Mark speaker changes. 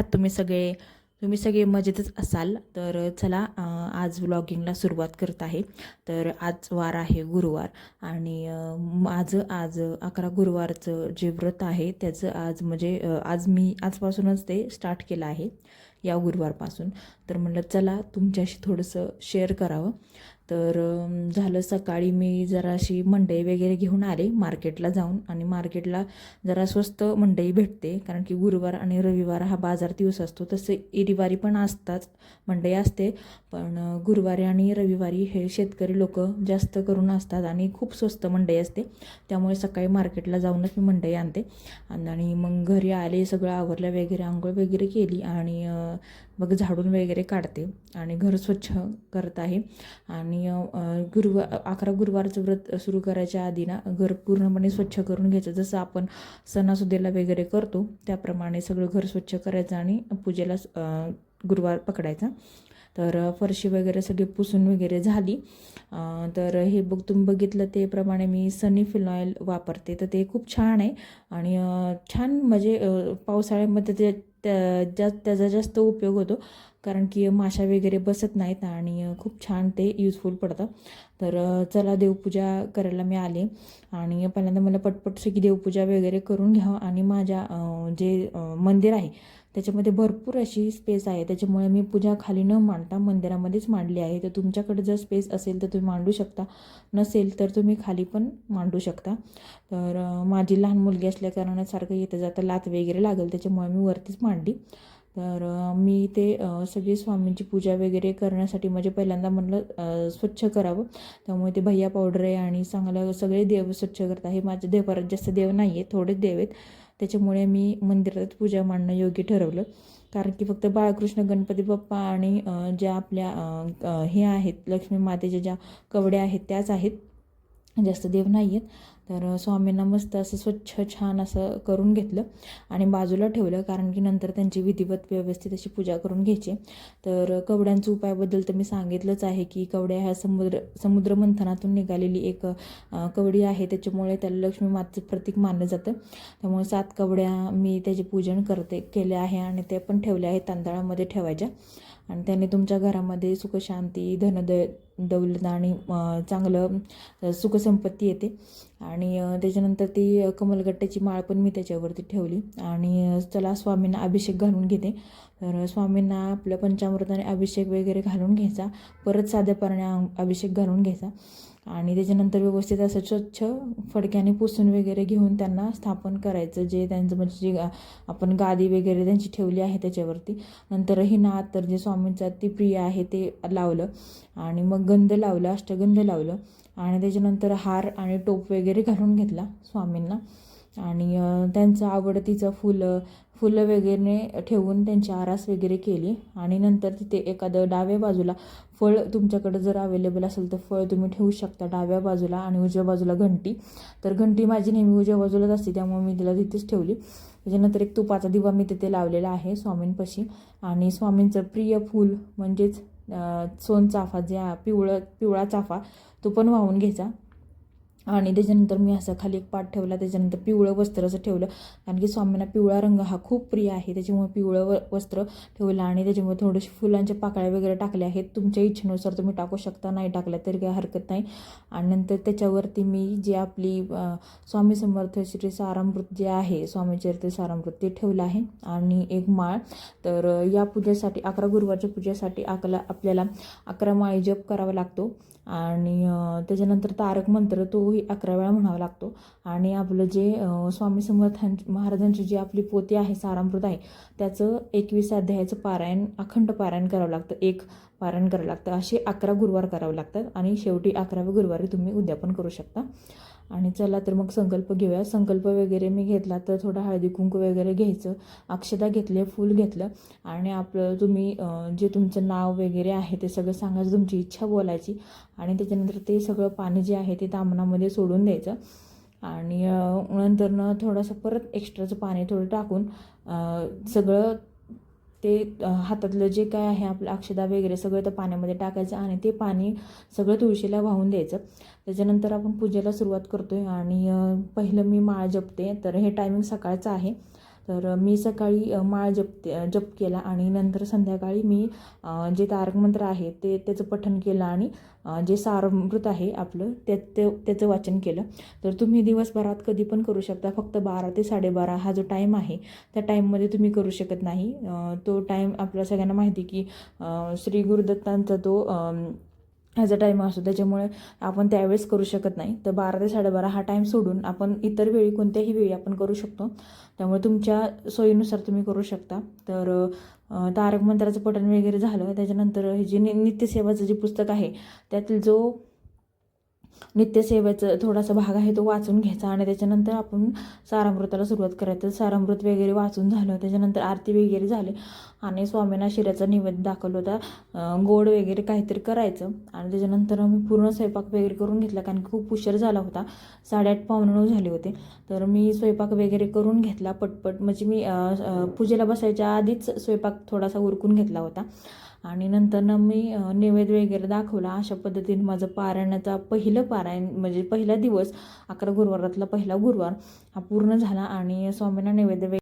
Speaker 1: आहात तुम्ही सगळे तुम्ही सगळे मजेतच असाल तर चला आज व्लॉगिंगला सुरुवात करत आहे. तर आज वार आहे गुरुवार आणि माझं आज अकरा गुरुवारचं जे व्रत आहे त्याचं आज म्हणजे आज मी आजपासूनच ते स्टार्ट केलं आहे या गुरुवारपासून. तर म्हटलं चला तुमच्याशी थोडंसं शेअर करावं. तर झालं सकाळी मी जराशी मंडई वगैरे घेऊन आले मार्केटला जाऊन आणि मार्केटला जरा स्वस्त मंडई भेटते. कारण की गुरुवार आणि रविवार हा बाजार दिवस असतो. तसे इरिवारी पण असताच मंडई असते. पण गुरुवारी आणि रविवारी हे शेतकरी लोक जास्त करून असतात आणि खूप स्वस्त मंडई असते. त्यामुळे सकाळी मार्केटला जाऊनच मी मंडई आणते. आणि आणि मग घरी आले सगळं आवरलं वगैरे आंघोळ वगैरे केली आणि मग झाडून वगैरे काढते आणि घर स्वच्छ करत आहे. आणि गुरुवार अकरा गुरुवारचं व्रत सुरू करायच्या आधी ना घर पूर्णपणे स्वच्छ करून घ्यायचं. जसं आपण सणासुदीला वगैरे करतो त्याप्रमाणे सगळं घर स्वच्छ करायचं आणि पूजेला गुरुवार पकडायचा. तर फरशी वगैरे सगळी पुसून वगैरे झाली. तर हे बघ तुम्ही बघितलं ते प्रमाणे मी सनी फिनॉईल वापरते. तर ते खूप छान आहे. आणि छान म्हणजे पावसाळ्यामध्ये ते त्या जास्त त्याचा जास्त उपयोग होतो. कारण की माशा वगैरे बसत नाहीत आणि खूप छान ते युजफुल पडतं. तर चला देवपूजा करायला मी आले आणि पहिल्यांदा मला पटपट सगळी देवपूजा वगैरे करून घ्यावं आणि माझ्या जे मंदिर आहे त्याच्यामध्ये भरपूर अशी स्पेस आहे. त्याच्यामुळे मी पूजा खाली न मांडता मंदिरामध्येच मांडली आहे. तर तुमच्याकडे जर स्पेस असेल तर तुम्ही मांडू शकता. नसेल तर तुम्ही खाली पण मांडू शकता. तर माझी लहान मुलगी असल्या येतं जातं लात वगैरे लागेल. त्याच्यामुळे मी वरतीच मांडली. तर मी ते सगळी स्वामींची पूजा वगैरे करण्यासाठी म्हणजे पहिल्यांदा म्हणलं स्वच्छ करावं. त्यामुळे ते भैया पावडर आहे आणि चांगलं सगळे देव स्वच्छ करत आहे माझे देवघरात जास्त देव नाही आहे थोडेच देव आहेत. त्याच्यामुळे मी मंदिरात पूजा मांडणं योग्य ठरवलं. कारण की फक्त बाळकृष्ण गणपती बाप्पा आणि ज्या आपल्या हे आहेत लक्ष्मी मातेच्या ज्या कवड्या आहेत त्याच आहेत. जास्त देव नाही आहेत तर स्वामींना मस्त असं स्वच्छ छान असं करून घेतलं आणि बाजूला ठेवलं कारण की नंतर त्यांची विधिवत व्यवस्थित अशी पूजा करून घ्यायची. तर कवड्यांचं उपायाबद्दल तर मी सांगितलंच आहे की कवड्या ह्या समुद्र समुद्रमंथनातून निघालेली एक कवडी आहे. त्याच्यामुळे त्याला लक्ष्मी मातेचं प्रतीक मानलं जातं. त्यामुळे सात कवड्या मी त्याचे पूजन करते केले आहे आणि ते पण ठेवले आहेत तांदळामध्ये ठेवायच्या. आणि त्याने तुमच्या घरामध्ये सुखशांती धनद दौलत आणि चांगलं सुखसंपत्ती येते. आणि त्याच्यानंतर ती कमलगट्ट्याची माळ पण मी त्याच्यावरती ठेवली. आणि चला स्वामींना अभिषेक घालून घेते. तर स्वामींना आपल्या पंचामृताने अभिषेक वगैरे घालून घ्यायचा. परत साध्या पाण्याने अभिषेक घालून घ्यायचा. आणि त्याच्यानंतर व्यवस्थित असं स्वच्छ फडक्याने पुसून वगैरे घेऊन त्यांना स्थापन करायचं जे त्यांचं म्हणजे जे आपण गादी वगैरे त्यांची ठेवली आहे त्याच्यावरती. नंतर ही नात तर जे स्वामींचं ती प्रिय आहे ते लावलं आणि मग गंध लावलं अष्टगंध लावलं आणि त्याच्यानंतर हार आणि टोप वगैरे घालून घेतला स्वामींना. आणि त्यांचं आवडतीचं फुलं फुलं वगैरे ठेवून त्यांची आरास वगैरे केली. आणि नंतर तिथे एखादं डाव्या बाजूला फळ तुमच्याकडं जर अवेलेबल असेल तर फळ तुम्ही ठेवू शकता डाव्या बाजूला आणि उजव्या बाजूला घंटी. तर घंटी माझी नेहमी उजव्या बाजूलाच असते त्यामुळे मी तिला तिथेच ठेवली. त्याच्यानंतर एक तुपाचा दिवा मी तिथे लावलेला आहे स्वामींपाशी. आणि स्वामींचं प्रिय फूल म्हणजेच सोनचाफा जे पिवळं पिवळा चाफा तो पण वाहून घ्यायचा. आणि त्याच्यानंतर मी असं खाली एक पाठ ठेवला त्याच्यानंतर पिवळं वस्त्र असं ठेवलं. कारण की स्वामींना पिवळा रंग हा खूप प्रिय आहे त्याच्यामुळे पिवळं व वस्त्र ठेवलं आणि त्याच्यामुळे थोडेसे फुलांच्या पाकळ्या वगैरे टाकल्या आहेत. तुमच्या इच्छेनुसार तुम्ही टाकू शकता नाही टाकल्या तरी काही हरकत नाही. आणि नंतर त्याच्यावरती मी जे आपली स्वामी समर्थ श्री सारामृत जे आहे स्वामी चरित्र सारामृत ते ठेवलं आहे. आणि एक माळ तर या पूजेसाठी अकरा गुरुवारच्या पूजेसाठी अकरा आपल्याला अकरा माळी जप करावा लागतो. आणि त्याच्यानंतर तारक मंत्र तो तोही अकरा वेळा म्हणावा लागतो. आणि आपलं जे स्वामी समर्थां महाराजांची जी आपली पोती आहे सारामृत आहे त्याचं एकवीस अध्यायाचं पारायण अखंड पारायण करावं लागतं. एक पारण करावं लागतं. असे अकरा गुरुवार करावे लागतात आणि शेवटी अकराव्या गुरुवारी तुम्ही उद्यापन करू शकता. आणि चला तर मग संकल्प घेऊया. संकल्प वगैरे मी घेतला तर थोडा हळदी कुंकू वगैरे घ्यायचं. अक्षता घेतले फूल घेतलं आणि आपलं तुम्ही जे तुमचं नाव वगैरे आहे ते सगळं सांगायचं तुमची इच्छा बोलायची. आणि त्याच्यानंतर ते सगळं पाणी जे आहे ते तामणामध्ये सोडून द्यायचं. आणि नंतरनं थोडंसं परत एक्स्ट्राचं पाणी थोडं टाकून सगळं ते हातातलं जे काय आहे आपलं अक्षदा वगैरे सगळं त्या पाण्यामध्ये टाकायचं आणि ते पाणी सगळं तुळशीला वाहून द्यायचं. त्याच्यानंतर आपण पूजेला सुरुवात करतो आहे आणि पहिलं मी माळ जपते. तर हे टायमिंग सकाळचं आहे. तर मी सकाळी माळ जप जप केला आणि नंतर संध्याकाळी मी जे तारक मंत्र आहे ते त्याचं पठण केलं आणि जे सारमृत आहे आपलं त्या ते त्याचं वाचन केलं. तर तुम्ही दिवसभरात कधी पण करू शकता. फक्त बारा ते साडेबारा हा जो टाईम आहे त्या टाईममध्ये तुम्ही करू शकत नाही. तो टाईम आपल्या सगळ्यांना माहिती की श्री गुरुदत्तांचा तो ॲज ह्याचा टाईम असतो. त्याच्यामुळे आपण त्यावेळेस करू शकत नाही. तर बारा ते साडेबारा हा टाईम सोडून आपण इतर वेळी कोणत्याही वेळी आपण करू शकतो. त्यामुळे तुमच्या सोयीनुसार तुम्ही करू शकता. तर तारक मंत्राचं पठण वगैरे झालं. त्याच्यानंतर हे जे नि नित्यसेवाचं जे पुस्तक आहे त्यातील जो नित्यसेवेचा थोडासा भाग आहे तो वाचून घ्यायचा आणि त्याच्यानंतर आपण सारामृताला सुरुवात करायचं. सारामृत वगैरे वाचून झालं. त्याच्यानंतर आरती वगैरे झाली. आणि स्वामींना शिऱ्याचा नैवेद्य दाखवलं होता. गोड वगैरे काहीतरी करायचं. आणि त्याच्यानंतर मी पूर्ण स्वयंपाक वगैरे करून घेतला कारण की खूप उशीर झाला होता. साडेआठ पावणे नऊ झाले होते. तर मी स्वयंपाक वगैरे करून घेतला पटपट. म्हणजे मी पूजेला बसायच्या आधीच स्वयंपाक थोडासा उरकून घेतला होता. आणि नंतर ना मी नैवेद्य वगैरे दाखवला. अशा पद्धतीने माझं पारायणाचा पहिलं पारायण म्हणजे पहिला दिवस अकरा गुरुवारातला पहिला गुरुवार हा पूर्ण झाला. आणि स्वामींना नैवेद्य वगैरे